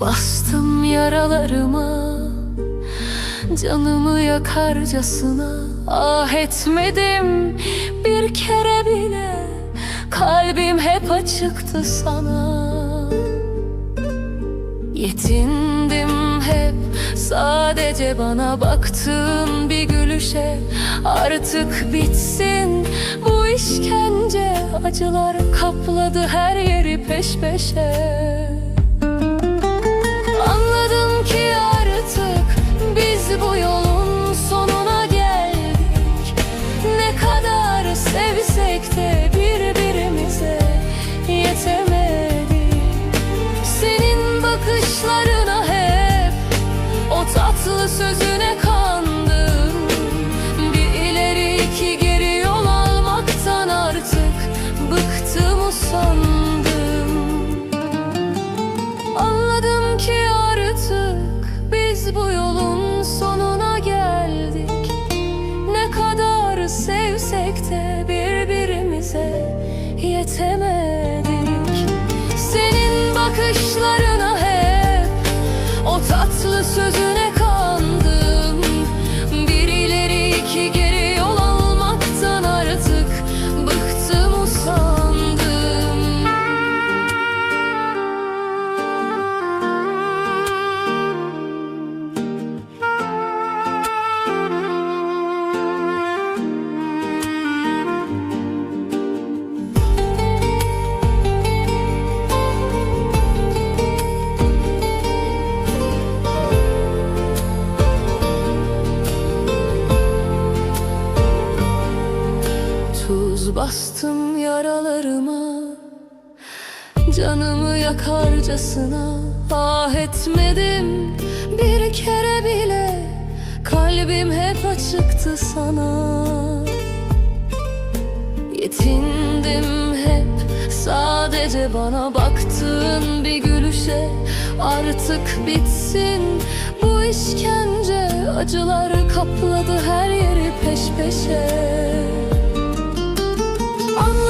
bastım yaralarıma. Canımı yakarcasına ah etmedim. Bir kere bile Kalbim hep açıktı sana. Yetindim hep sadece bana baktığın bir gülüşe. Artık bitsin bu işkence. Acılar kapladı her yeri peş peşe Bastım yaralarıma Canımı yakarcasına. Ah etmedim bir kere bile Kalbim hep açıktı sana. Yetindim hep sadece bana baktığın bir gülüşe. Artık bitsin bu işkence Acılar kapladı her yeri peş peşe Oh.